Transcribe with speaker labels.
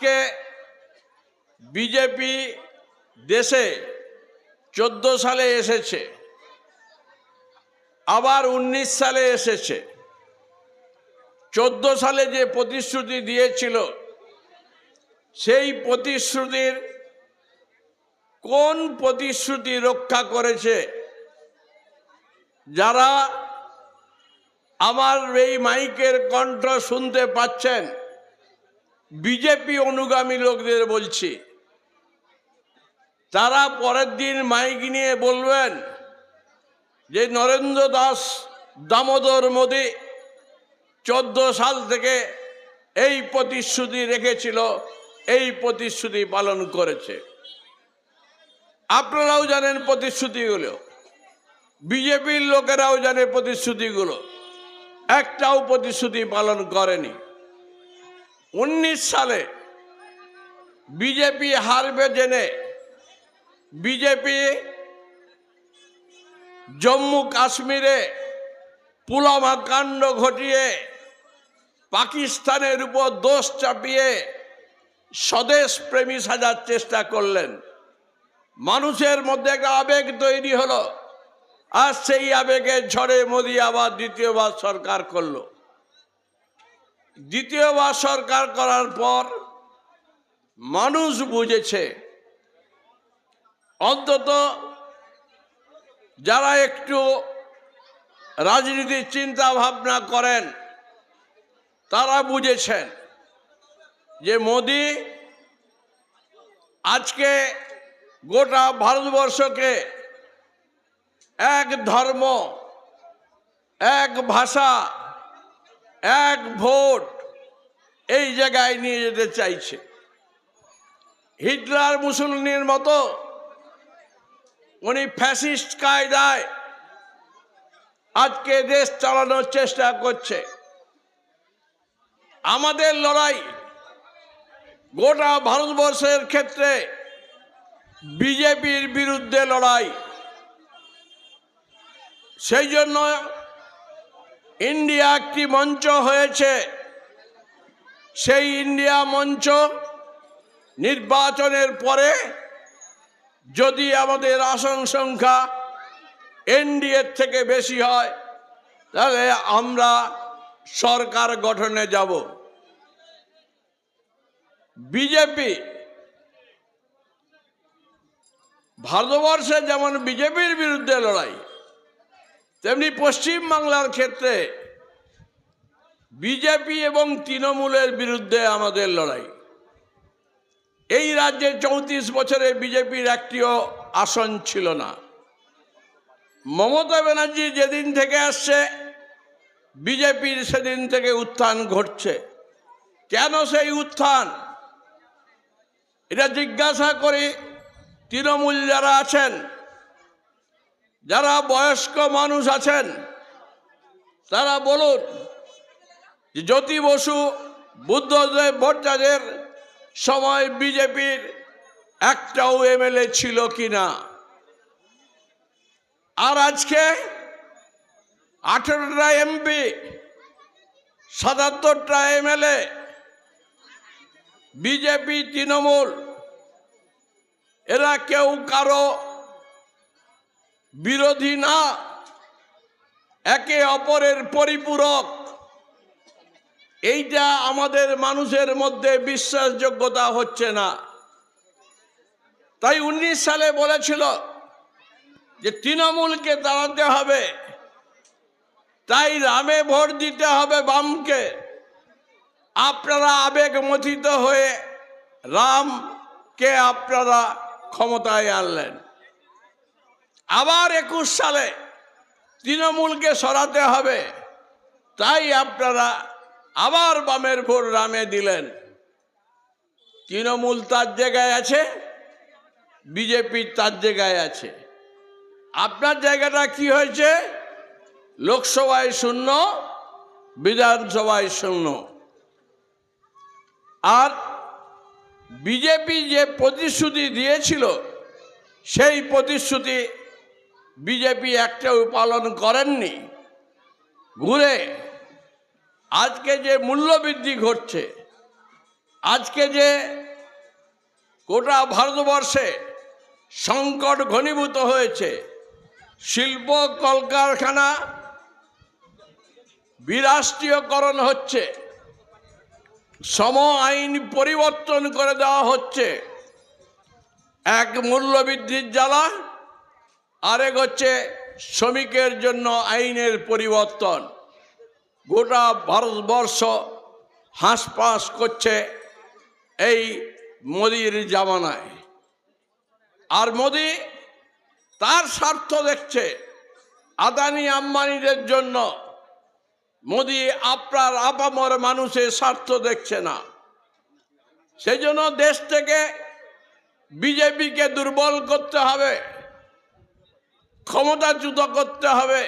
Speaker 1: আজকে বিজেপি দেশে চোদ্দ সালে এসেছে, আবার উনিশ সালে এসেছে। চোদ্দ সালে যে প্রতিশ্রুতি দিয়েছিল, সেই প্রতিশ্রুতির কোন প্রতিশ্রুতি রক্ষা করেছে, যারা আমার এই মাইকের কণ্ঠ শুনতে পাচ্ছেন বিজেপি অনুগামী লোকদের বলছি, তারা পরের দিন মাইক নিয়ে বলবেন যে নরেন্দ্র দাস দামোদর মোদী চোদ্দ সাল থেকে এই প্রতিশ্রুতি রেখেছিল, এই প্রতিশ্রুতি পালন করেছে। আপনারাও জানেন প্রতিশ্রুতিগুলো, বিজেপির লোকেরাও জানে প্রতিশ্রুতিগুলো, একটাও প্রতিশ্রুতি পালন করেনি। উনিশ সালে বিজেপি হারবে জেনে বিজেপি জম্মু কাশ্মীরে পুলওয়ামা কাণ্ড ঘটিয়ে পাকিস্তানের উপর দোষ চাপিয়ে স্বদেশ প্রেমী সাজার চেষ্টা করলেন। মানুষের মধ্যে একটা আবেগ তৈরি হলো। আর সেই আবেগের ঝড়ে মোদী আবার দ্বিতীয়বার সরকার করল। দ্বিতীয়বার সরকার করার পর মানুষ বুঝেছে, অন্তত যারা একটু রাজনীতির চিন্তা ভাবনা করেন, তারা বুঝেছেন যে মোদি আজকে গোটা ভারতবর্ষকে এক ধর্ম, এক ভাষা এক ভোট এই জায়গায় নিয়ে যেতে চাইছে। হিটলার মুসলিনের মতো উনি ফ্যাসিস্ট কায়দায় আজকে দেশ চালানোর চেষ্টা করছে। আমাদের লড়াই গোটা ভারতবর্ষের ক্ষেত্রে বিজেপির বিরুদ্ধে লড়াই। সেই জন্য ইন্ডিয়া একটি মঞ্চ হয়েছে। সেই ইন্ডিয়া মঞ্চ নির্বাচনের পরে যদি আমাদের আসন সংখ্যা এনডিএর থেকে বেশি হয়, তাহলে আমরা সরকার গঠনে যাব। বিজেপি ভারতবর্ষে যেমন বিজেপির বিরুদ্ধে লড়াই তেমনি পশ্চিম বাংলার ক্ষেত্রে বিজেপি এবং তৃণমূলের বিরুদ্ধে আমাদের লড়াই। এই রাজ্যে চৌত্রিশ বছরে বিজেপির একটিও আসন ছিল না। মমতা ব্যানার্জি যেদিন থেকে আসছে, বিজেপির সেদিন থেকে উত্থান ঘটছে। কেন সেই উত্থান? এটা জিজ্ঞাসা করি তৃণমূল যারা আছেন যারা বয়স্ক মানুষ আছেন, তারা বলুন জ্যোতি বসু, বুদ্ধদেব ভট্টাচার্যের সময় বিজেপির একটাও এমএলএ ছিল কি না আর আজকে আঠেরোটা এমপি, সাতাত্তরটা এমএলএ, বিজেপি, তৃণমূল, এরা কেউ কারও বিরোধী না, একে অপরের পরিপূরক। এইটা আমাদের মানুষের মধ্যে বিশ্বাসযোগ্যতা হচ্ছে না। তাই উনিশ সালে বলেছিল যে তৃণমূলকে দাঁড়াতে হবে, তাই রামে ভোট দিতে হবে বামকে। আপনারা আবেগ মথিত হয়ে রামকে আপনারা ক্ষমতায় আনলেন। আবার একুশ সালে তৃণমূলকে সরাতে হবে। তাই আপনারা আবার বামের ভোর রামে দিলেন। তৃণমূল তার জায়গায় আছে, বিজেপি তার জায়গায় আছে। আপনার জায়গাটা কি হয়েছে? লোকসভায় শূন্য, বিধানসভায় শূন্য। আর বিজেপি যে প্রতিশ্রুতি দিয়েছিল, সেই প্রতিশ্রুতি বিজেপি একটাও পালন করেননি। ঘুরে, আজকে যে মূল্যবৃদ্ধি ঘটছে, আজকে যে গোটা ভারতবর্ষে সংকট ঘনীভূত হয়েছে, শিল্প কলকারখানা বিরাষ্ট্রীয়করণ হচ্ছে সম আইন পরিবর্তন করে দেওয়া হচ্ছে, এক মূল্যবৃদ্ধির জ্বালা আরেক হচ্ছে শ্রমিকের জন্য আইনের পরিবর্তন। গোটা ভারতবর্ষ হাঁসপাস করছে এই মোদির জামানায়। আর মোদি তার স্বার্থ দেখছে আদানি আম্বানিদের জন্য। মোদি আপনার আপামর মানুষের স্বার্থ দেখছে না। সেই জন্য দেশ থেকে বিজেপিকে দুর্বল করতে হবে। ক্ষমতাচ্যুত করতে হবে।